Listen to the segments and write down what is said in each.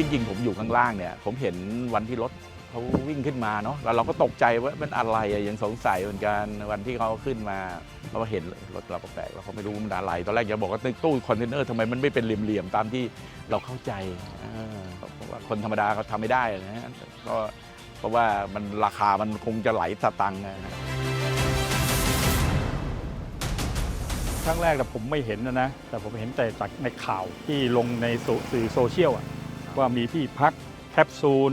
จริง ๆ ผมอยู่ข้างล่างเนี่ยผมเห็นวันที่รถเขาวิ่งขึ้นมาเนาะแล้วเราก็ตกใจว่ามันอะไรอะยังสงสัยเหมือนกันวันที่เขาขึ้นมาเราก็เห็นรถเราก็แปลกเราก็ไม่รู้มันอะไรตอนแรกจะบอกว่าตู้คอนเทนเนอร์ทำไมมันไม่เป็นเหลี่ยมๆตามที่เราเข้าใจเออเพราะว่าคนธรรมดาเขาทำไม่ได้นะฮะก็เพราะว่ามันราคามันคงจะไหลสตังค์นะครั้งแรกแต่ผมไม่เห็นนะนะ แต่ผมเห็นแต่จากในข่าวที่ลงในสื่อสื่อโซเชียลอะ ว่ามีที่พักแคปซูล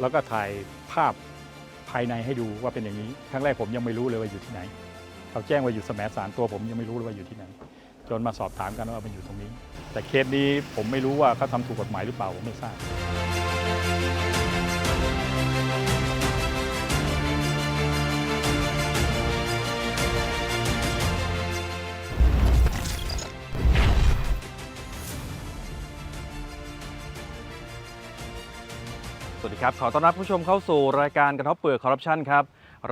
แล้วก็ถ่ายภาพภายในให้ดูว่าเป็นอย่างนี้ ครั้งแรกผมยังไม่รู้เลยว่าอยู่ที่ไหน เขาแจ้งว่าอยู่แสมสารตัวผมยังไม่รู้เลยว่าอยู่ที่ไหน จนมาสอบถามกันว่ามันอยู่ตรงนี้ แต่เคสนี้ผมไม่รู้ว่าเขาทำถูกกฎหมายหรือเปล่าผมไม่ทราบ ครับขอต้อนรับผู้ชมเข้าสู่รายการกระทบเปลือกคอร์รัปชันครับ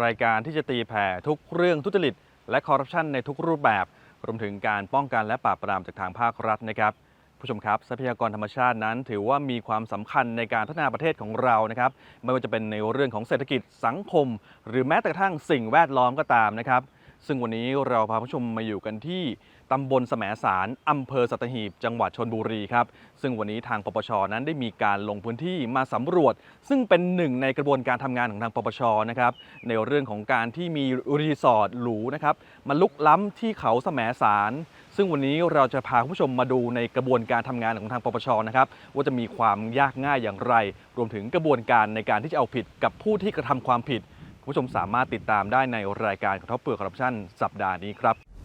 รายการที่จะตีแผ่ทุกเรื่องทุจริต และคอร์รัปชันในทุกรูปแบบ รวมถึงการป้องกันและปราบปรามจากทางภาครัฐนะครับ ผู้ชมครับทรัพยากรธรรมชาตินั้น ถือว่ามีความสำคัญในการพัฒนาประเทศของเรานะครับ ไม่ว่าจะเป็นในเรื่องของเศรษฐกิจสังคม หรือแม้แต่กระทั่งสิ่งแวดล้อมก็ตามนะครับ ซึ่งวันนี้เราพาผู้ชมมาอยู่กันที่ ตำบลแสมสารอำเภอสัตหีบ จังหวัดชนบุรีครับ ซึ่งวันนี้ทางปปชนั้นได้มีการลงพื้นที่มาสำรวจ ซึ่งเป็นหนึ่งในกระบวนการทำงานของทางปปชนะครับ ในเรื่องของการที่มีรีสอร์ทหรูนะครับมาลุกล้ำที่เขาแสมสารซึ่งวันนี้เราจะพาคุณผู้ชมมาดูในกระบวนการทำงานของทางปปชนะครับว่าจะมีความยากง่ายอย่างไร รวมถึงกระบวนการในการที่จะเอาผิดกับผู้ที่กระทำความผิดคุณผู้ชมสามารถติดตามได้ในรายการกระทบเปลือกคอร์รัปชันสัปดาห์นี้ครับ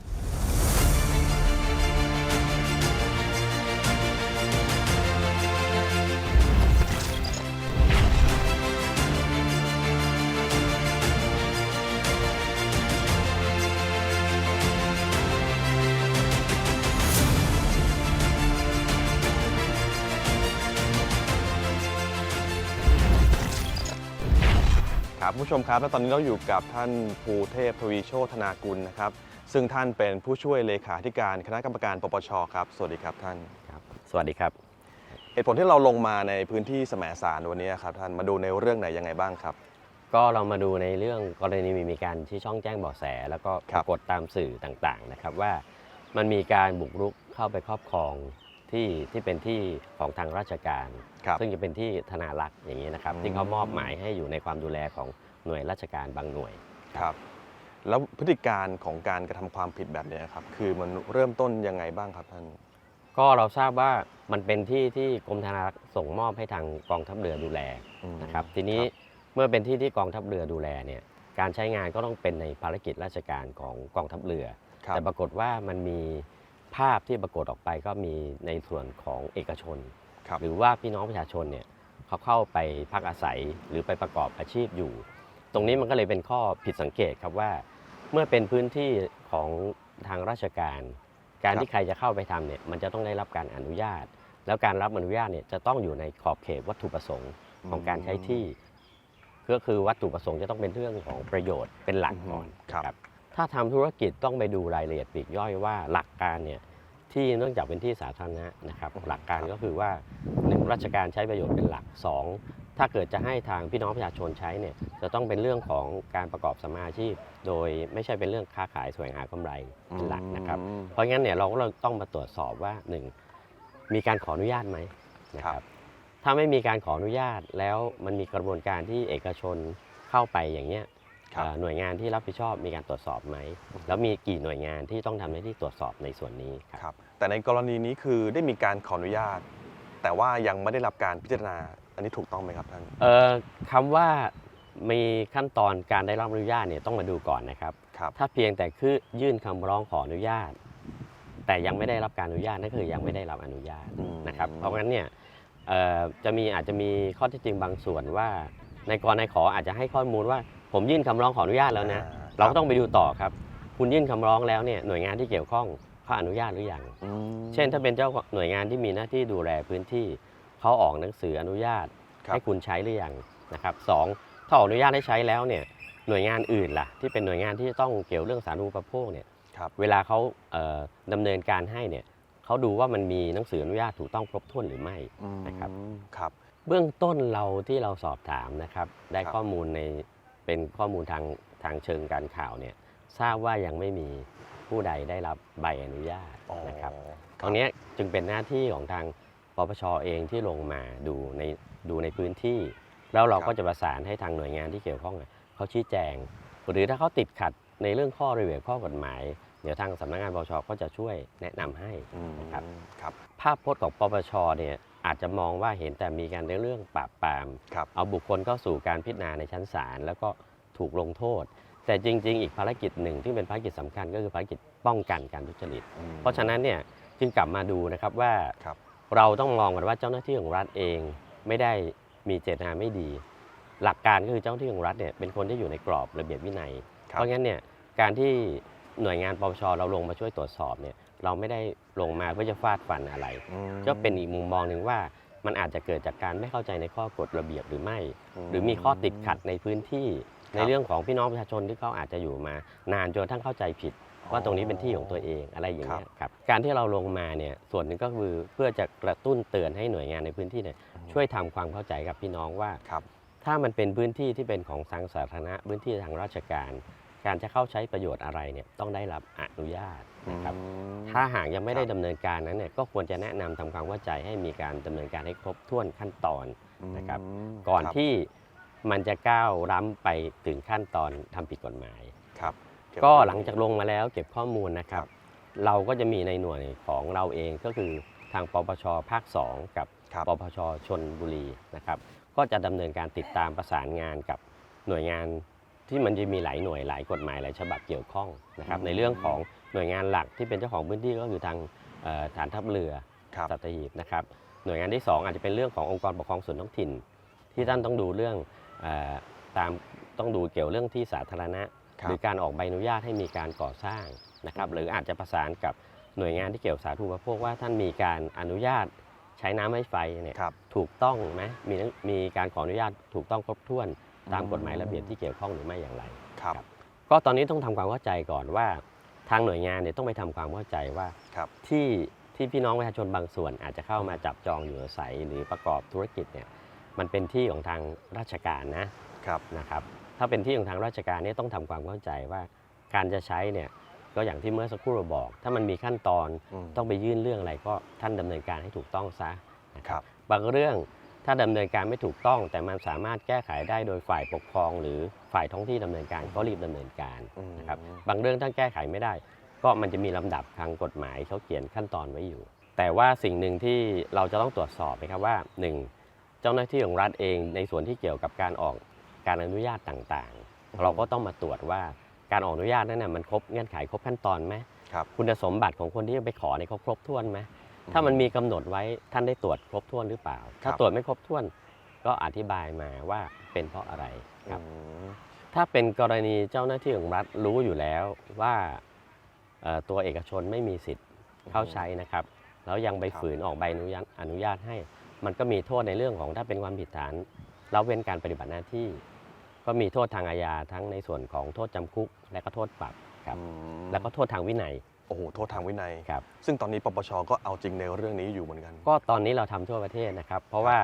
ผู้ชมครับและตอนนี้เราอยู่กับท่านภูเทพทวีโชธนากุลนะครับ ซึ่งท่านเป็นผู้ช่วยเลขาธิการคณะกรรมการปปชครับ สวัสดีครับท่านครับสวัสดีครับ เหตุผลที่เราลงมาในพื้นที่แสมสารวันนี้ครับท่านมาดูในเรื่องไหนยังไงบ้างครับ ก็เรามาดูในเรื่องกรณีมีการที่ช่องแจ้งเบาะแส แล้วก็ปครับรากฏตามสื่อต่างๆนะครับว่ามันมีการบุกรุกเข้าไปครอบครองที่ที่เป็นที่ของทางราชการครับซึ่งจะเป็นที่ธนารักษ์อย่างนี้นะครับอืมที่เขามอบหมายให้อยู่ในความดูแลของ หน่วยราชการบางหน่วยครับ แล้วพฤติการของการกระทำความผิดแบบนี้ครับ คือมันเริ่มต้นยังไงบ้างครับท่าน ก็เราทราบว่ามันเป็นที่ที่กรมธนารักษ์ส่งมอบให้ทางกองทัพเรือดูแลอืมนะครับ ทีนี้ครับเมื่อเป็นที่ที่กองทัพเรือดูแลเนี่ยการใช้งานก็ต้องเป็นในภารกิจราชการของกองทัพเรือครับแต่ปรากฏว่ามันมีภาพที่ปรากฏออกไปก็มีในส่วนของเอกชนครับหรือว่าพี่น้องประชาชนเนี่ยเขาเข้าไปพักอาศัยหรือไปประกอบอาชีพอยู่ ตรงนี้มันก็เลยเป็นข้อผิดสังเกตครับว่า เมื่อเป็นพื้นที่ของทางราชการ การที่ใครจะเข้าไปทำเนี่ยมันจะต้องได้รับการอนุญาต แล้วการรับอนุญาตเนี่ยจะต้องอยู่ในขอบเขตวัตถุประสงค์ของการใช้ที่ ก็คือวัตถุประสงค์จะต้องเป็นเรื่องของประโยชน์เป็นหลักก่อนครับครับถ้าทำธุรกิจต้องไปดูรายละเอียดปลีกย่อยว่าหลักการเนี่ยที่เนื่องจากเป็นที่สาธารณะนะครับ หลักการก็คือว่าหนึ่งราชการใช้ประโยชน์เป็นหลักสอง ถ้าเกิดจะให้ทางพี่น้องประชาชนใช้เนี่ยจะต้องเป็นเรื่องของการประกอบสมมาอาชีพ โดยไม่ใช่เป็นเรื่องค้าขายแสวงหากำไรเป็นหลักนะครับอืมเพราะงั้นเนี่ยเราก็ต้องมาตรวจสอบว่าหนึ่งมีการขออนุญาตไหมนะคครัรับบถ้าไม่มีการขออนุญาตแล้วมันมีกระบวนการที่เอกชนเข้าไปอย่างเนี้ยครับเอ่อหน่วยงานที่รับผิดชอบมีการตรวจสอบไหม แล้วมีกี่หน่วยงานที่ต้องทำหน้าที่ตรวจสอบในส่วนนี้ครับครับแต่ในกรณีนี้คือได้มีการขออนุญาต แต่ว่ายังไม่ได้รับการพิจารณา อันนี้ถูกต้องไหมครับท่านเอ่อคำว่ามีขั้นตอนการได้รับอนุญาตเนี่ยต้องมาดูก่อนนะครับ ครับถ้าเพียงแต่คือยื่นคำร้องขออนุญาต แต่ยังไม่ได้รับการอนุญาตนั่นคือยังไม่ได้รับอนุญาตอืม นะครับ เพราะงั้นเนี่ยเอ่อจะมีอาจจะมีข้อเท็จจริงบางส่วนว่า ในกรในขออาจจะให้ข้อมูลว่า ผมยื่นคำร้องขออนุญาตแล้วนะ อ่า เราก็ต้องไปดูต่อครับ คุณยื่นคำร้องแล้วเนี่ยหน่วยงานที่เกี่ยวข้องเขาอนุญาตหรือยัง อืม เช่นถ้าเป็นเจ้าหน่วยงานที่มีหน้าที่ดูแลพื้นที่ เขาออกหนังสืออนุญาตครับให้คุณใช้หรือยังนะครับสองถ้าออกอนุญาตให้ใช้แล้วเนี่ยหน่วยงานอื่นล่ะที่เป็นหน่วยงานที่จะต้องเกี่ยวเรื่องสาธารณูปโภคเนี่ยครับเวลาเขาเอ่อดำเนินการให้เนี่ยเขาเขาดูว่ามันมีหนังสืออนุญาตถูกต้องครบถ้วนหรือไม่นะครับอืมครับเบื้องต้นเราที่เราสอบถามนะครับ ได้ครับข้อมูลในเป็นข้อมูลทางทางเชิงการข่าวเนี่ยทราบว่ายังไม่มีผู้ใดได้รับใบอนุญาตอ๋อนะครับตรงเนี้ยจึงเป็นหน้าที่ของทาง ปปชเองที่ลงมาดูในดูในพื้นที่ แล้วเราครับก็จะประสานให้ทางหน่วยงานที่เกี่ยวข้องอะเขาชี้แจง หรือถ้าเขาติดขัดในเรื่องข้อระเบียบข้อกฎหมาย เดี๋ยวทางสำนักงานปปชก็จะช่วยแนะนำให้อืมนะครับครับภาพพจน์ของปปชเนี่ยอาจจะมองว่าเห็นแต่มีการในเรื่องปราบปรามครับเอาบุคคลเข้าสู่การพิจารณาในชั้นศาลแล้วก็ถูกลงโทษ แต่จริง ๆ อีกภารกิจหนึ่งที่เป็นภารกิจสำคัญก็คือภารกิจป้องกันการทุจริตอืมเพราะฉะนั้นเนี่ยจึงกลับมาดูนะครับว่าครับ เราต้องมองกันว่าเจ้าหน้าที่ของรัฐเองไม่ได้มีเจตนาไม่ดี หลักการก็คือเจ้าหน้าที่ของรัฐเนี่ยเป็นคนที่อยู่ในกรอบระเบียบวินัยครับเพราะงั้นเนี่ยการที่หน่วยงานปปชเราลงมาช่วยตรวจสอบเนี่ยเราไม่ได้ลงมาเพื่อจะฟาดฟันอะไรอืมก็เป็นอีกมุมมองหนึ่งว่ามันอาจจะเกิดจากการไม่เข้าใจในข้อกฎระเบียบหรือไม่ หรือมีข้อติดขัดในพื้นที่ ในเรื่องของพี่น้องประชาชนที่เขาอาจจะอยู่มานานจนกระทั้งเข้าใจผิด ว่าตรงนี้เป็นที่ของตัวเองอะไรอย่างเงี้ยครับการที่เราลงมาเนี่ยส่วนหนึ่งก็คือเพื่อจะกระตุ้นเตือนให้หน่วยงานในพื้นที่เนี่ยช่วยทำความเข้าใจกับพี่น้องว่าครับถ้ามันเป็นพื้นที่ที่เป็นของทางสาธารณะพื้นที่ทางราชการ การจะเข้าใช้ประโยชน์อะไรเนี่ยต้องได้รับอนุญาตนะครับอืมถ้าหากยังไม่ได้ครับดำเนินการนั้นเนี่ยก็ควรจะแนะนำทำความเข้าใจให้มีการดำเนินการให้ครบถ้วนขั้นตอนนะครับมก่อนครับที่มันจะก้าวล้ำไปถึงขั้นตอนทำผิดกฎหมายครับเบ ก็ไว้หลังจากลงมาแล้วเก็บข้อมูลนะครับ เราก็จะมีในหน่วยของเราเองก็คือทางปปชภาค 2 กับครับปปชชนบุรีนะครับ ก็จะดำเนินการติดตามประสานงานกับหน่วยงานที่มันจะมีหลายหน่วยหลายกฎหมายหลายฉบับเกี่ยวข้องนะครับ ในเรื่องของหน่วยงานหลักที่เป็นเจ้าของพื้นที่ก็คือทางเอ่อฐานทัพเรือครับสัตหีบนะครับหน่วยงานที่ 2 อาจจะเป็นเรื่องขององค์กรปกครองส่วนท้องถิ่น ที่ท่านต้องดูเรื่องเออตามต้องดูเกี่ยวเรื่องที่สาธารณะครับ หรือการออกใบอนุญาตให้มีการก่อสร้างนะครับหรืออาจจะประสานกับหน่วยงานที่เกี่ยวกับสาธารณูปโภคว่าท่านมีการอนุญาตใช้น้ำให้ไฟเนี่ยครับถูกต้องไหมมีมีการขออนุญาตถูกต้องครบถ้วนตามอืมกฎหมายระเบียบที่เกี่ยวข้องหรือไม่อย่างไรครับครับก็ตอนนี้ต้องทำความเข้าใจก่อนว่า ทางหน่วยงานเนี่ยต้องไปทำความเข้าใจว่าครับที่ที่พี่น้องประชาชนบางส่วนอาจจะเข้ามาจับจองอยู่อาศัยหรือประกอบธุรกิจเนี่ยมันเป็นที่ของทางราชการนะครับนะครับ ถ้าเป็นที่ของทางราชการเนี่ยต้องทำความเข้าใจว่าการจะใช้เนี่ยก็อย่างที่เมื่อสักครู่เราบอก ถ้ามันมีขั้นตอนอืมต้องไปยื่นเรื่องอะไรก็ท่านดำเนินการให้ถูกต้องซะนะคครัรับบบางเรื่องถ้าดำเนินการไม่ถูกต้อง แต่มันสามารถแก้ไขได้โดยฝ่ายปกครอง หรือฝ่ายท้องที่ดำเนินการก็รีบดำเนินการอืมนะครับบางเรื่องถ้าแก้ไขไม่ได้ ก็มันจะมีลำดับทางกฎหมายเขาเขียนขั้นตอนไว้อยู่ แต่ว่าสิ่งหนึ่งที่เราจะต้องตรวจสอบนะครับว่าหนึ่งเจ้าหน้าที่ของรัฐเองในส่วนที่เกี่ยวกับการออก การอนุญาตต่างๆ เราก็ต้องมาตรวจว่าการออกอนุญาตนั้นนะมันครบเงื่อนไขครบขั้นตอนไหมครับคุณสมบัติของคนที่จะไปขอเนี่ยเขาครบถ้วนไหมถ้ามันมีกำหนดไว้ท่านได้ตรวจครบถ้วนหรือเปล่า ถ้าครับตรวจไม่ครบถ้วนก็อธิบายมาว่าเป็นเพราะอะไรครับอืมถ้าเป็นกรณีเจ้าหน้าที่ของรัฐรู้อยู่แล้วว่าเอ่อตัวเอกชนไม่มีสิทธิ์เข้าใช้นะครับ แล้วยังไปครับฝืนออกใบอนุญาตอนุญาตให้ มันก็มีโทษในเรื่องของถ้าเป็นความผิดฐานละเว้นการปฏิบัติหน้าที่ ก็มีโทษทางอาญาทั้งในส่วนของโทษจำคุก และก็โทษปรับครับ อืมแล้วก็โทษทางวินัยโอ้โหโทษทางวินัย ครับ ซึ่งตอนนี้ปปชก็เอาจริงในเรื่องนี้อยู่เหมือนกัน ก็ตอนนี้เราทำทั่วประเทศนะครับ เพราะว่า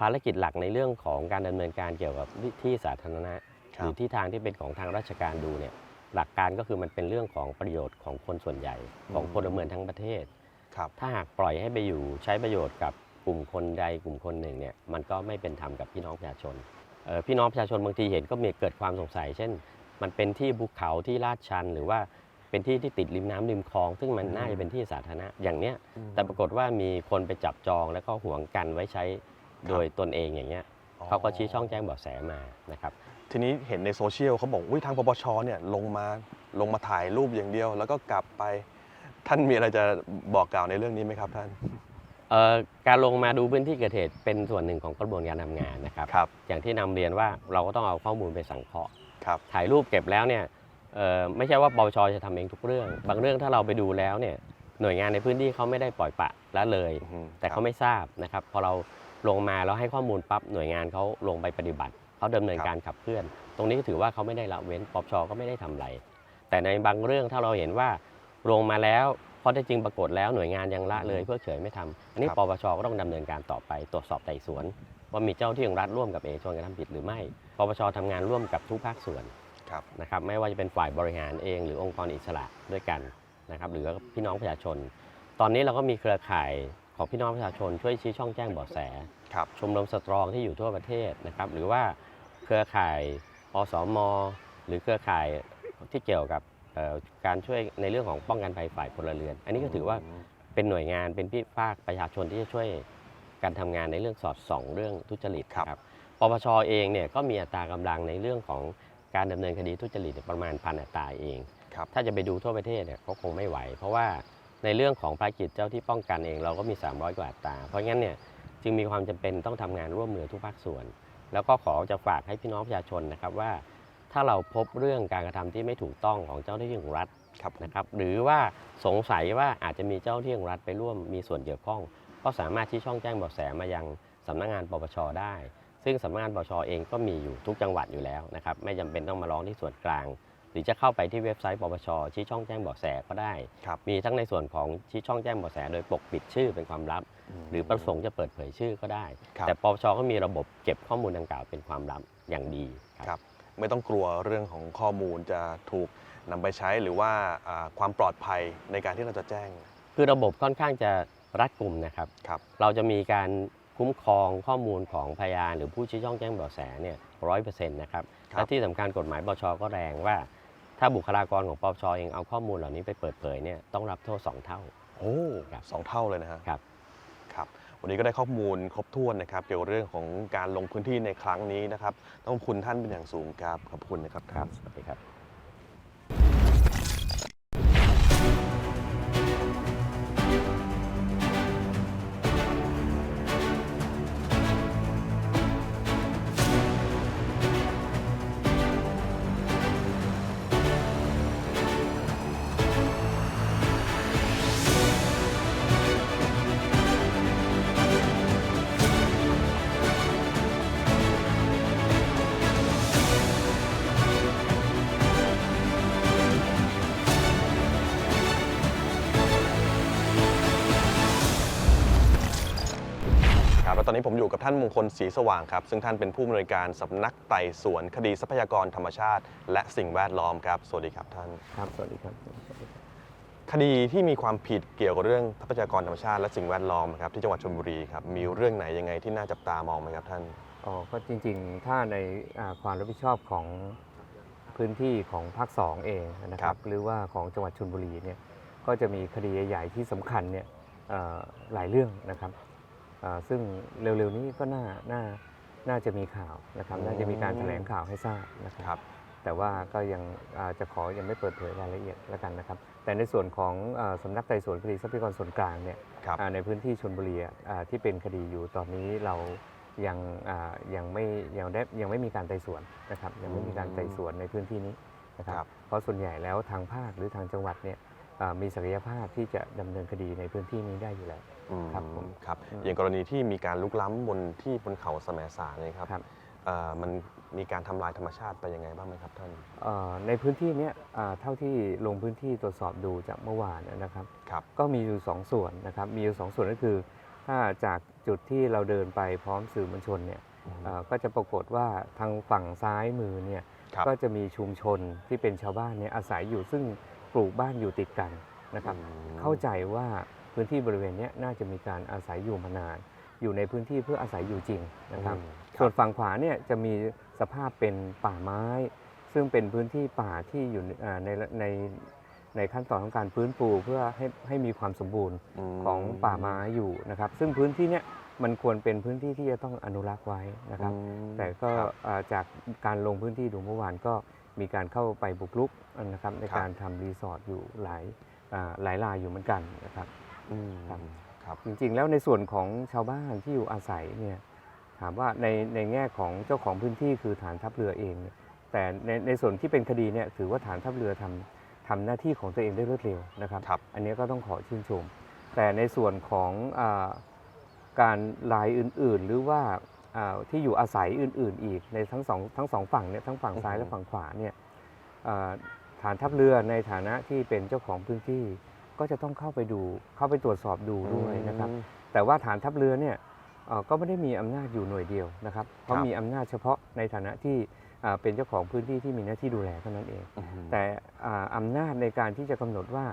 ภารกิจหลักในเรื่องของการดำเนินการเกี่ยวกับที่สาธารณะครับหรือที่ทางที่เป็นของทางราชการดูเนี่ยหลักการก็คือมันเป็นเรื่องของประโยชน์ของคนส่วนใหญ่ของพลเมืองทั้งประเทศ ครับ ถ้าหากปล่อยให้ไปอยู่ใช้ประโยชน์กับกลุ่มคนใดกลุ่มคนหนึ่งเนี่ยมันก็ไม่เป็นธรรมกับพี่น้องประชาชนเอ่อ พี่น้องประชาชนบางทีเห็นก็มีเกิดความสงสัย เช่น มันเป็นที่ภูเขาที่ลาดชัน หรือว่าเป็นที่ที่ติดริมน้ำริมคลอง ซึ่งมันอืมน่าจะเป็นที่สาธารณะอย่างเนี้ยอืมแต่ปรากฏว่ามีคนไปจับจองแล้วก็หวงกันไว้ใช้โดยตนเองอย่างเงี้ยเขาก็ชี้ช่องแจ้งเบาะแสมานะครับทีนี้เห็นในโซเชียลเขาบอกวิทางปปชเนี่ยลงมาลงมาถ่ายรูปอย่างเดียว แล้วก็กลับไปท่านมีอะไรจะบอกกล่าวในเรื่องนี้ไหมครับท่านเอ่อ การลงมาดูพื้นที่เกิดเหตุเป็นส่วนหนึ่งของกระบวนการทำงานนะครับครับอย่างที่นำเรียนว่าเราก็ต้องเอาข้อมูลไปสังเคราะห์ครับถ่ายรูปเก็บแล้วเนี่ยเอ่อไม่ใช่ว่าปปชจะทำเองทุกเรื่อง บางเรื่องถ้าเราไปดูแล้วเนี่ยหน่วยงานในพื้นที่เขาไม่ได้ปล่อยปละละเลยอือฮึแต่เขาไม่ทราบนะครับพอเราลงมาแล้วให้ข้อมูลปั๊บหน่วยงานเขาลงไปปฏิบัติเขาดำเนินการขับเคลื่อน ตรงนี้ก็ถือว่าเขาไม่ได้ละเว้นปปชก็ไม่ได้ทำอะไรแต่ในบางเรื่องถ้าเราเห็นว่าลงมาแล้ว ข้อเท็จจริงปรากฏแล้วหน่วยงานยังละเลยอืมเพื่อเฉยไม่ทำอันนี้ครับปปชก็ต้องดำเนินการต่อไปตรวจสอบไต่สวน ว่ามีเจ้าที่ของรัฐร่วมกับเอกชนกระทำผิดหรือไม่ปปชทำงานร่วมกับทุกภาคส่วนครับนะครับไม่ว่าจะเป็นฝ่ายบริหารเอง หรือองค์กรอิสระด้วยกันนะครับหรือพี่น้องประชาชน ตอนนี้เราก็มีเครือข่ายของพี่น้องประชาชนช่วยชี้ช่องแจ้งเบาะแสครับชมรมสตรองที่อยู่ทั่วประเทศนะครับหรือว่าเครือข่ายอสมหรือเครือข่ายที่เกี่ยวกับเอ่อ การช่วยในเรื่องของป้องกันภัยฝ่ายพลเรือน อันนี้ก็ถือว่าเป็นหน่วยงานเป็นพี่ภาคประชาชนที่จะช่วยการทำงานในเรื่องสอดส่องเรื่องทุจริตครับครับปปชเองเนี่ยก็มีอัตรากำลังในเรื่องของการดำเนินคดีทุจริตเนี่ยประมาณพันอัตราเองครับถ้าจะไปดูทั่วประเทศเนี่ยก็คงไม่ไหว เพราะว่าในเรื่องของภารกิจเจ้าที่ป้องกันเองเราก็มี 300 กว่าอัตรา เพราะงั้นเนี่ยจึงมีความจำเป็นต้องทำงานร่วมมือทุกภาคส่วน แล้วก็ขอจะฝากให้พี่น้องประชาชนนะครับว่า ถ้าเราพบเรื่องการกระทำที่ไม่ถูกต้องของเจ้าหน้าที่ของรัฐครับนะครับหรือว่าสงสัยว่าอาจจะมีเจ้าหน้าที่ของรัฐไปร่วมมีส่วนเกี่ยวข้อง ก็สามารถที่ช่องแจ้งเบาะแสมายังสำนักงานปปชได้ ซึ่งสำนักงานปปชเองก็มีอยู่ทุกจังหวัดอยู่แล้วนะครับไม่จำเป็นต้องมาร้องที่ส่วนกลาง หรือจะเข้าไปที่เว็บไซต์ปปชชี้ช่องแจ้งเบาะแสก็ได้ครับมีทั้งในส่วนของชี้ช่องแจ้งเบาะแสโดยปกปิดชื่อเป็นความลับ หรือประสงค์จะเปิดเผยชื่อก็ได้ครับแต่ปปชก็มีระบบเก็บข้อมูลดังกล่าวเป็นความลับอย่างดีครับครับ ไม่ต้องกลัวเรื่องของข้อมูลจะถูกนำไปใช้หรือว่าอ่าความปลอดภัยในการที่เราจะแจ้ง คือระบบค่อนข้างจะรัดกุมนะครับครับเราจะมีการคุ้มครองข้อมูลของพยาน หรือผู้ชี้ช่องแจ้งเบาะแสเนี่ยร้อยเปอร์เซ็นต์นะครับครับและที่สำคัญกฎหมายปปชก็แรงว่า ถ้าบุคลากรของปปชเองเอาข้อมูลเหล่านี้ไปเปิดเผยเนี่ยต้องรับโทษ2เท่าโอ้ครับสองเท่าเลยนะฮะครับครับ วันนี้ก็ได้ข้อมูลครบถ้วนนะครับ เกี่ยวกับเรื่องของการลงพื้นที่ในครั้งนี้นะครับ ต้องขอบคุณท่านเป็นอย่างสูงครับ ขอบคุณนะครับครับสวัสดีครับ อนนี้ผมอยู่กับท่านมงคลศรีสว่างครับ ซึ่งท่านเป็นผู้อำนวยการสำนักไต่สวนคดีทรัพยากรธรรมชาติ และสิ่งแวดล้อมครับ สวัสดีครับท่าน ครับ สวัสดีครับ คดีที่มีความผิดเกี่ยวกับเรื่องทรัพยากรธรรมชาติและสิ่งแวดล้อมครับที่จังหวัดชลบุรีครับ มีเรื่องไหนยังไงที่น่าจับตามองไหมครับท่าน อ๋อ ก็จริงๆ ถ้าในอ่าความรับผิดชอบของพื้นที่ของภาคสองเองนะคครัรับบหรือว่าของจังหวัดชลบุรีเนี่ย ก็จะมีคดีใหญ่ๆที่สำคัญเนี่ยเอ่อหลายเรื่องนะครับอ่า ซึ่งเร็วๆนี้ก็น่าน่าน่าจะมีข่าวนะครับ น่าจะมีการแถลงข่าวให้ทราบนะคครัรับบแต่ว่าก็ยังอ่าจะขอยังไม่เปิดเผยรายละเอียดแล้วกันนะครับ แต่ในส่วนของอาสำนักไต่สวนคดีทรัพยากรส่วนกลางเนี่ยครับอ่าในพื้นที่ชนบุรีอะอ่าที่เป็นคดีอยู่ตอนนี้เรายังอ่ายังไม่ยังได้ยังไม่มีการไต่สวนนะครับยังไม่มีการไต่สวนในพื้นที่นี้นะคครัรับบเพราะส่วนใหญ่แล้วทางภาคหรือทางจังหวัดเนี่ยอ่า มีศักยภาพที่จะดำเนินคดีในพื้นที่นี้ได้อยู่แล้วอืมครับผมครับอืมอย่างกรณีที่มีการลุกล้ำบนที่บนเขาแสมสารเนี่ยครับครับเอ่อมันมีการทำลายธรรมชาติไปยังไงบ้างไหมครับท่านเอ่อในพื้นที่เนี้ยอ่าเท่าที่ลงพื้นที่ตรวจสอบดูจากเมื่อวานนะครับครับก็มีอยู่สองส่วนนะครับ มีอยู่สองส่วนก็คือ ถ้าจากจุดที่เราเดินไปพร้อมสื่อมวลชนเนี่ยเอ่อก็จะปรากฏว่าทางฝั่งซ้ายมือเนี่ยครับก็จะมีชุมชนที่เป็นชาวบ้านเนี่ยอาศัยอยู่ซึ่ง ปลูกบ้านอยู่ติดกันนะครับอืมเข้าใจว่าพื้นที่บริเวณเนี้ยน่าจะมีการอาศัยอยู่มานาน อยู่ในพื้นที่เพื่ออาศัยอยู่จริงนะครับอืมส่วนฝั่งขวาเนี่ยจะมีสภาพเป็นป่าไม้ ซึ่งเป็นพื้นที่ป่าที่อยู่ในอ่าในในในขั้นตอนของการฟื้นฟูเพื่อให้ให้มีความสมบูรณ์มของป่าไม้อยู่นะครับ ซึ่งพื้นที่เนี้ยมันควรเป็นพื้นที่ที่จะต้องอนุรักษ์ไว้นะครับอืมแต่ก็ครับอ่าจากการลงพื้นที่ดูเมื่อวานก็ มีการเข้าไปบุกรุกนะครับในครับการทำรีสอร์ทอยู่หลายอ่าหลายรายอยู่เหมือนกันนะครับอืมครับครับจริงๆ แล้วในส่วนของชาวบ้านที่อยู่อาศัยเนี่ยถามว่าในในแง่ของเจ้าของพื้นที่คือฐานทัพเรือเองเนี่ยแต่ในในส่วนที่เป็นคดีเนี่ยถือว่าฐานทัพเรือทำทำหน้าที่ของตัวเองได้รวดเร็วนะครับครับอันนี้ก็ต้องขอชื่นชม แต่ในส่วนของอาการรายอื่นๆ หรือว่าอ่า ที่อยู่อาศัยอื่น ๆ อีกในทั้งสองทั้งสองฝั่งเนี่ยทั้งฝั่งซ้ายและฝั่งขวาเนี่ยอ่าฐานทัพเรือในฐานะที่เป็นเจ้าของพื้นที่ ก็จะต้องเข้าไปดูเข้าไปตรวจสอบดูด้วยนะครับอืมแต่ว่าฐานทัพเรือเนี่ยเอ่อก็ไม่ได้มีอำนาจอยู่หน่วยเดียวนะครับเขาครับมีอำนาจเฉพาะในฐานะที่อ่าเป็นเจ้าของพื้นที่ที่มีหน้าที่ดูแลเท่านั้นเองอืมแต่อ่าอำนาจในการที่จะกำหนดว่า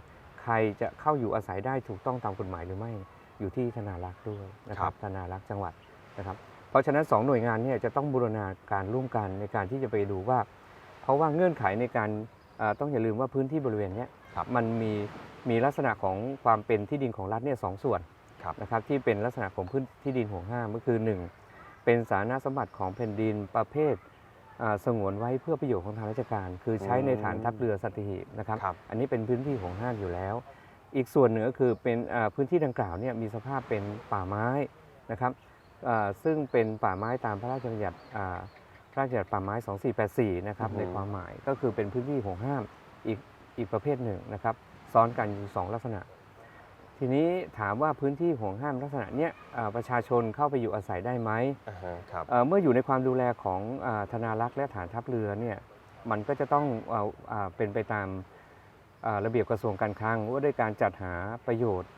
ใครจะเข้าอยู่อาศัยได้ถูกต้องตามกฎหมายหรือไม่อยู่ที่ธนารักษ์ด้วยนะครับธนารักษ์จังหวัดนะครับ เพราะฉะนั้นสองหน่วยงานเนี่ยจะต้องบูรณาการร่วมกันในการที่จะไปดูว่า เพราะว่าเงื่อนไขในการอ่าต้องอย่าลืมว่าพื้นที่บริเวณเนี้ยครับมันมีมีลักษณะของความเป็นที่ดินของรัฐเนี่ยสองส่วนครับนะครับที่เป็นลักษณะของพื้นที่ดินห่วงห้ามก็คือ 1 เป็นสาธารณสมบัติของแผ่นดินประเภทอ่าสงวนไว้เพื่อประโยชน์ของทางราชการ คือใช้ในฐานทัพเรือสัตหีบนะครับครับอันนี้เป็นพื้นที่ห่วงห้ามอยู่แล้ว อีกส่วนหนึ่งก็คือเป็นอ่าพื้นที่ดังกล่าวเนี่ยมีสภาพเป็นป่าไม้นะครับอ่า ซึ่งเป็นป่าไม้ตามพระราชบัญญัติอ่าพระราชบัญญัติป่าไม้ 2484 นะครับอือฮึในความหมายก็คือเป็นพื้นที่ห่วงห้ามอีกอีกประเภทหนึ่งนะครับ ซ้อนกันอยู่สองลักษณะ ทีนี้ถามว่าพื้นที่ห่วงห้ามลักษณะเนี้ยอ่าประชาชนเข้าไปอยู่อาศัยได้ไหมอ่าฮะครับเอ่อเมื่ออยู่ในความดูแลของอาธนารักษ์และฐานทัพเรือเนี่ยมันก็จะต้องเอาอ่าเป็นไปตามอ่าระเบียบกระทรวงการคลังว่าด้วยการจัดหาประโยชน์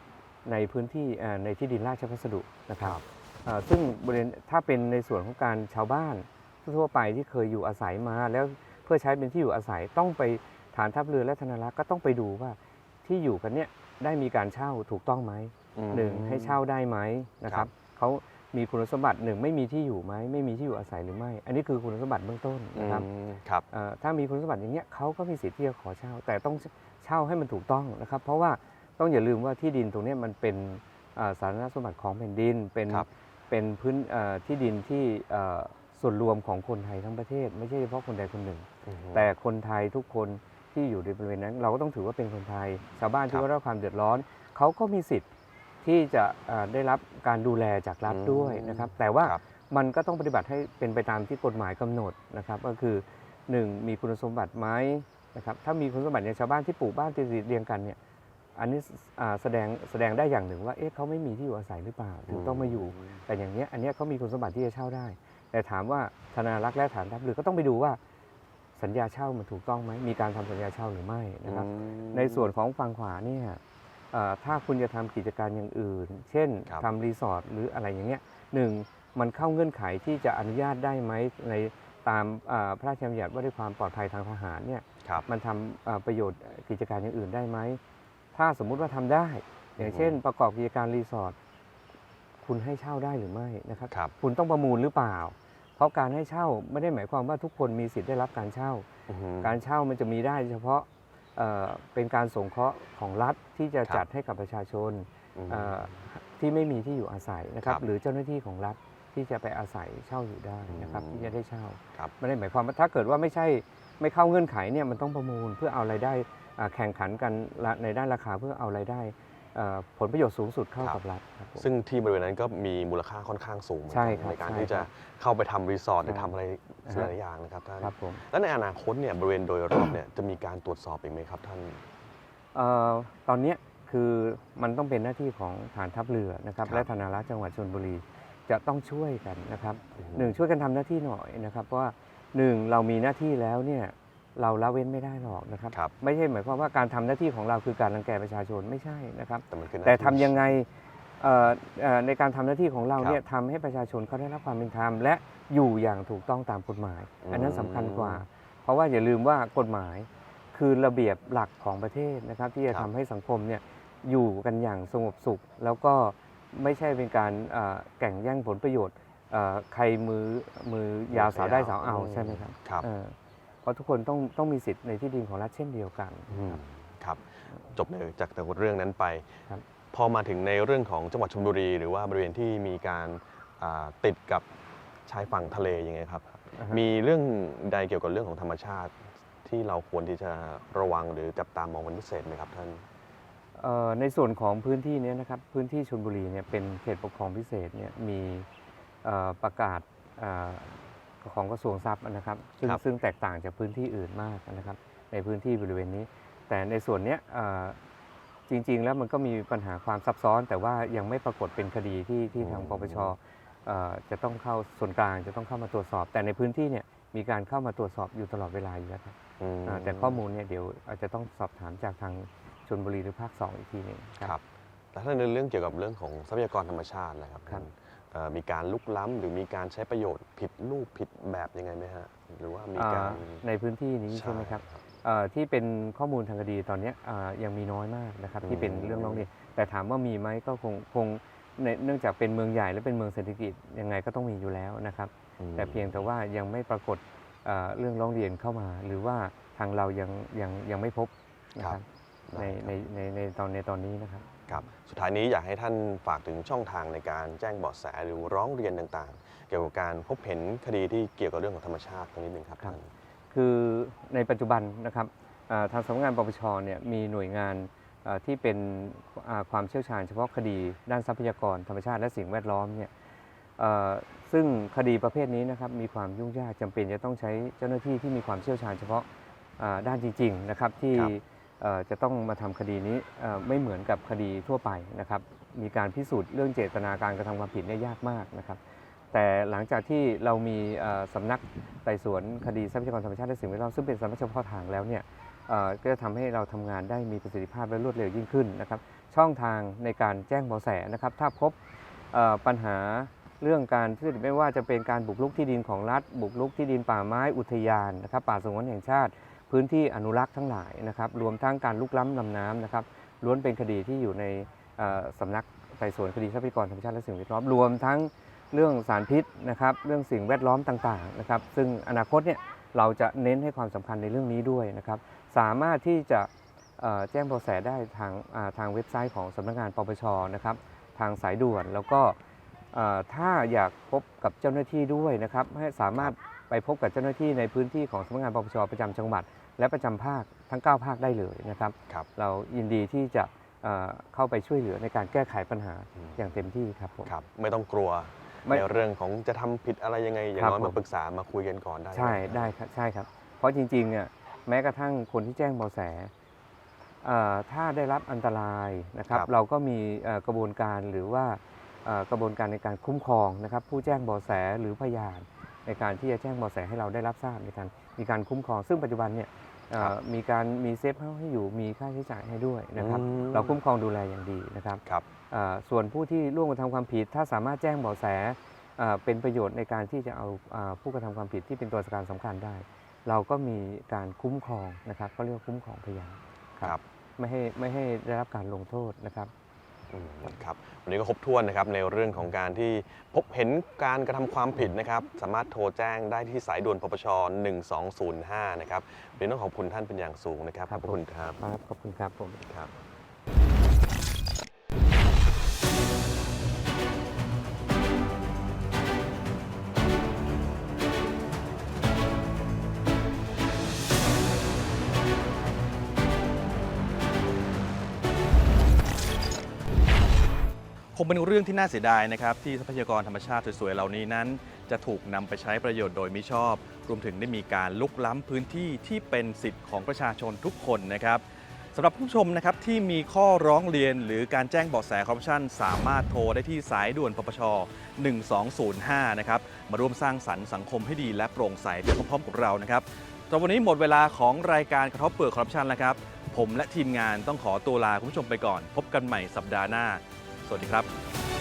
ในพื้นที่อ่าในที่ดินราชพัสดุนะครับอ่า ซึ่งบริเวณถ้าเป็นในส่วนของการชาวบ้าน ทั่วๆไปที่เคยอยู่อาศัยมา แล้วเพื่อใช้เป็นที่อยู่อาศัยต้องไปฐานทัพเรือและธนารักษ์ก็ต้องไปดูว่าที่อยู่กันเนี่ยได้มีการเช่าถูกต้องไหมอืมหนึ่งให้เช่าได้ไหมนะคครัรับบเขามีคุณสมบัติหนึ่งไม่มีที่อยู่ไหมไม่มีที่อยู่อาศัยหรือไม่ อันนี้คือคุณสมบัติเบื้องต้นอืนะครับมครับเอ่อถ้ามีคุณสมบัติอย่างเงี้ยเขาก็มีสิทธิ์ที่จะขอเช่า แต่ต้องเช่าให้มันถูกต้องนะครับ เพราะว่าต้องอย่าลืมว่าที่ดินตรงเนี้ยมันเป็นเอ่อสาธารณสมบัติของแผ่นดินเป็นครับ เป็นพื้นเอ่อที่ดินที่เอ่อส่วนรวมของคนไทยทั้งประเทศ ไม่ใช่เฉพาะคนใดคนหนึ่งอืมแต่คนไทยทุกคนที่อยู่ในบริเวณนั้น เราก็ต้องถือว่าเป็นคนไทย ชาวบ้านครัที่บได้รับความเดือดร้อนเขาก็มีสิทธิ์ที่จะเอ่อได้รับการดูแลจากรัฐอืมด้วยนะครับ แต่ว่าครับมันก็ต้องปฏิบัติให้เป็นไปตามที่กฎหมายกำหนดนะครับ ก็คือ 1 มีคุณสมบัติไหมนะครับถ้ามีคุณสมบัติในชาวบ้านที่ปลูกบ้านติดๆเรียงกันเนี่ย อันนี้อ่าแสดงแสดงได้อย่างหนึ่งว่าเอ๊ะเขาไม่มีที่อยู่อาศัยหรือเปล่าถึงต้องมาอยู่ แต่อย่างเนี้ยอันเนี้ยเขามีคุณสมบัติที่จะเช่าได้ แต่ถามว่าธนารักษ์และฐานทัพเรือก็ต้องไปดูว่าสัญญาเช่ามันถูกต้องไหมมีการทำสัญญาเช่าหรือไม่นะครับอืมในส่วนของฝั่งขวาเนี่ยเอ่อถ้าคุณจะทำกิจการอย่างอื่น เช่นครับทำรีสอร์ทหรืออะไรอย่างเงี้ยหนึ่งมันเข้าเงื่อนไขที่จะอนุญาตได้ไหมในตามอ่าพระราชบัญญัติว่าด้วยความปลอดภัยทางทหารเนี่ยครับมันทำอ่าประโยชน์กิจการอย่างอื่นได้ไหม ถ้าสมมุติว่าทำได้ อย่างเช่น ประกอบกิจการรีสอร์ทคุณให้เช่าได้หรือไม่นะครับครับคุณต้องประมูลหรือเปล่า เพราะการให้เช่าไม่ได้หมายความว่าทุกคนมีสิทธิ์ได้รับการเช่าอืมการเช่ามันจะมีได้เฉพาะเอ่อเป็นการสงเคราะห์ของรัฐที่จะครับจัดให้กับประชาชนอืมเอ่อที่ไม่มีที่อยู่อาศัยนะครับครับ หรือเจ้าหน้าที่ของรัฐที่จะไปอาศัยเช่าอยู่ได้นะครับอืมที่จะได้เช่าครับไม่ได้หมายความว่าถ้าเกิดว่าไม่ใช่ไม่เข้าเงื่อนไขเนี่ยมันต้องประมูลเพื่อเอารายได้อ่า แข่งขันกันละในด้านราคาเพื่อเอารายได้เอ่อผลประโยชน์สูงสุดเข้าครับกับรัฐครับผมซึ่งที่บริเวณนั้นก็มีมูลค่าค่อนข้างสูงเหมือนใช่กันครับในการใช่ที่จะครับเข้าไปทำรีสอร์ทหรือใช่ทำอะไรอ่าหฮะลายๆอย่างนะครับท่านครับผมแล้วในอนาคตเนี่ยบริเวณโดยรอบเนี่ยจะมีการตรวจสอบอีกไหมครับท่านเอ่อตอนเนี้ยคือมันต้องเป็นหน้าที่ของฐานทัพเรือนะครับครับและธนารักษ์จังหวัดชลบุรีจะต้องช่วยกันนะครับอืมหนึ่งช่วยกันทำหน้าที่หน่อยนะครับเพราะว่าหนึ่งเรามีหน้าที่แล้วเนี่ย เราละเว้นไม่ได้หรอกนะครับ ครับ ไม่ใช่หมายความว่าการทำหน้าที่ของเราคือการรังแกประชาชนไม่ใช่นะครับ แต่มันคือหน้าแต่ที่ทำยังไงเอ่อเอ่อในการทำหน้าที่ของเราครับเนี่ยทำให้ประชาชนเขาได้รับความเป็นธรรมและอยู่อย่างถูกต้องตามกฎหมายอันนั้นสำคัญกว่า เพราะว่าอย่าลืมว่ากฎหมายคือระเบียบหลักของประเทศนะครับ ที่จะครับทำให้สังคมเนี่ยอยู่กันอย่างสงบสุข แล้วก็ไม่ใช่เป็นการเอ่อแข่งแย่งผลประโยชน์เอ่อใครมือมือยาวสาวได้สาวเอาใช่ไหมครับครับ เออ เพราะทุกคนต้องต้องมีสิทธิ์ในที่ดินของรัฐเช่นเดียวกัน อืมครับ จบในจากแต่เรื่องนั้นไป ครับ พอมาถึงในเรื่องของจังหวัดชลบุรี หรือว่าบริเวณที่มีการอ่าติดกับชายฝั่งทะเลยังไงครับ อ่าฮะ มีเรื่องใดเกี่ยวกับเรื่องของธรรมชาติ ที่เราควรที่จะระวังหรือจับตามองเป็นพิเศษไหมครับท่าน เอ่อในส่วนของพื้นที่เนี้นะครับพื้นที่ชลบุรีเนี่ยเป็นเขตปกครองพิเศษเนี่ยมีเอ่อประกาศเอ่อ ของกระทรวงทรัพย์นะครับ ซึ่งครับ ซึ่งแตกต่างจากพื้นที่อื่นมากนะครับ ในพื้นที่บริเวณนี้ แต่ในส่วนเนี้ยเอ่อจริง ๆ แล้วมันก็มีปัญหาความซับซ้อน แต่ว่ายังไม่ปรากฏเป็นคดีที่ที่ทางปปชเอ่อจะต้องเข้าส่วนกลางจะต้องเข้ามาตรวจสอบ แต่ในพื้นที่เนี่ยมีการเข้ามาตรวจสอบอยู่ตลอดเวลาอยู่แล้วครับอืมอ่าแต่ข้อมูลเนี่ยเดี๋ยวอาจจะต้องสอบถามจากทางชนบุรีหรือภาคสองอีกทีหนึ่ง ครับ แล้วถ้าในเรื่องเกี่ยวกับเรื่องของทรัพยากรธรรมชาตินะครับครับเอ่อ มีการลุกล้ำหรือมีการใช้ประโยชน์ผิดรูปผิดแบบยังไงไหมฮะหรือว่ามีอ่าการในพื้นที่นี้ใช่ไหมครับเอ่อที่เป็นข้อมูลทางคดีตอนเนี้ยอ่ายังมีน้อยมากนะครับอืมที่เป็นเรื่องร้องเรียนแต่ถามว่ามีไหมก็คงคงในเนื่องจากเป็นเมืองใหญ่และเป็นเมืองเศรษฐกิจยังไงก็ต้องมีอยู่แล้วนะครับอืมแต่เพียงแต่ว่ายังไม่ปรากฏเอ่อเรื่องร้องเรียนเข้ามา หรือว่าทางเรายังยังยังไม่พบนะครับในในในในตอนในตอนนี้นะครับ ครับสุดท้ายนี้อยากให้ท่านฝากถึงช่องทางในการแจ้งเบาะแสหรือร้องเรียนต่างๆ เกี่ยวกับการพบเห็นคดีที่เกี่ยวกับเรื่องของธรรมชาติตรงนี้หนึ่งครับครับท่านคือในปัจจุบันนะครับอ่าทางสำนักงานปปชเนี่ยมีหน่วยงานอ่าที่เป็นอ่าความเชี่ยวชาญเฉพาะคดีด้านทรัพยากรธรรมชาติและสิ่งแวดล้อมเนี่ยเอ่อซึ่งคดีประเภทนี้นะครับมีความยุ่งยากจำเป็นจะต้องใช้เจ้าหน้าที่ที่มีความเชี่ยวชาญเฉพาะอ่าด้านจริงๆนะครับที่ครับเอ่อ จะต้องมาทำคดีนี้ไม่เหมือนกับคดีทั่วไปนะครับ มีการพิสูจน์เรื่องเจตนาการกระทำความผิดเนี่ยยากมากนะครับ แต่หลังจากที่เรามีเอ่อสำนักไต่สวนคดีทรัพยากรธรรมชาติและสิ่งแวดล้อมซึ่งเป็นสำนักเฉพาะทางแล้วเนี่ยก็จะทำให้เราทำงานได้มีประสิทธิภาพและรวดเร็วยิ่งขึ้นนะครับ ช่องทางในการแจ้งเบาะแสนะครับ ถ้าพบปัญหาเรื่องการที่ไม่ว่าจะเป็นการบุกรุกที่ดินของรัฐ บุกรุกที่ดินป่าไม้อุทยานนะครับ ป่าสงวนแห่งชาติ พื้นที่อนุรักษ์ทั้งหลายนะครับ รวมทั้งการลุกล้ำลำน้ำนะครับ ล้วนเป็นคดีที่อยู่ในสำนักไต่สวนคดีทรัพยากรธรรมชาติและสิ่งแวดล้อมรวมทั้งเรื่องสารพิษนะครับ เรื่องสิ่งแวดล้อมต่างๆนะครับ ซึ่งอนาคตเนี่ยเราจะเน้นให้ความสำคัญในเรื่องนี้ด้วยนะครับ สามารถที่จะแจ้งเบาะแสได้ทางทางเว็บไซต์ของสำนักงานปปชนะครับ ทางสายด่วนแล้วก็ถ้าอยากพบกับเจ้าหน้าที่ด้วยนะครับ ให้สามารถไปพบกับเจ้าหน้าที่ในพื้นที่ของสำนักงานปปชประจำจังหวัด และประจำภาคทั้ง 9 ภาคได้เลยนะครับ ครับเรายินดีที่จะเอ่อเข้าไปช่วยเหลือในการแก้ไขปัญหาอืม อย่างเต็มที่ครับผม ครับ ไม่ต้องกลัวไม่ในเรื่องของจะทำผิดอะไรยังไง อย่างครับน้อยผม มาปรึกษามาคุยกันก่อนได้ใช่ได้ครับใช่ครับ เพราะจริงๆเนี่ยแม้กระทั่งคนที่แจ้งเบาะแสเอ่อถ้าได้รับอันตรายนะครับ เราก็มีเอ่อกระบวนการหรือว่าเอ่อกระบวนการในการคุ้มครองนะครับ ผู้แจ้งเบาะแสหรือพยาน ในการที่จะแจ้งเบาะแสให้เราได้รับทราบในการมีการคุ้มครอง ซึ่งปัจจุบันเนี่ยเอ่อมีการมีเซฟเฮาส์ให้อยู่มีค่าใช้จ่ายให้ด้วยนะครับ อืม เราคุ้มครองดูแลอย่างดีนะครับครับ เอ่อส่วนผู้ที่ร่วมกระทำความผิด ถ้าสามารถแจ้งเบาะแสเอ่อเป็นประโยชน์ในการที่จะเอาอ่าผู้กระทำความผิดที่เป็นตัวการสำคัญได้ เราก็มีการคุ้มครองนะครับก็เรียกว่าคุ้มครองพยานครับ ไม่ให้ไม่ให้ได้รับการลงโทษนะครับอืม ครับวันนี้ก็ครบถ้วนนะครับในเรื่องของการที่พบเห็นการกระทำความผิดนะครับ สามารถโทรแจ้งได้ที่สายด่วนปปช 1205 นะครับวันนี้ต้องขอบคุณท่านเป็นอย่างสูงนะครับครับขอบคุณครับครับ ขอบคุณครับผมครับ คงเป็นเรื่องที่น่าเสียดายนะครับที่ทรัพยากรธรรมชาติสวยๆเหล่านี้นั้น จะถูกนำไปใช้ประโยชน์โดยมิชอบ รวมถึงได้มีการลุกล้ำพื้นที่ที่เป็นสิทธิ์ของประชาชนทุกคนนะครับสำหรับผู้ชมนะครับที่มีข้อร้องเรียนหรือการแจ้งเบาะแสคอร์รัปชันสามารถโทรได้ที่สายด่วนปปช 1205 นะครับมาร่วมสร้างสรรค์สังคมให้ดีและโปร่งใสไปพร้อมๆกับเรานะครับสำหรับวันนี้หมดเวลาของรายการกระทบเปลือกคอร์รัปชันแล้วครับ ผมและทีมงานต้องขอตัวลาคุณผู้ชมไปก่อน พบกันใหม่สัปดาห์หน้า สวัสดีครับ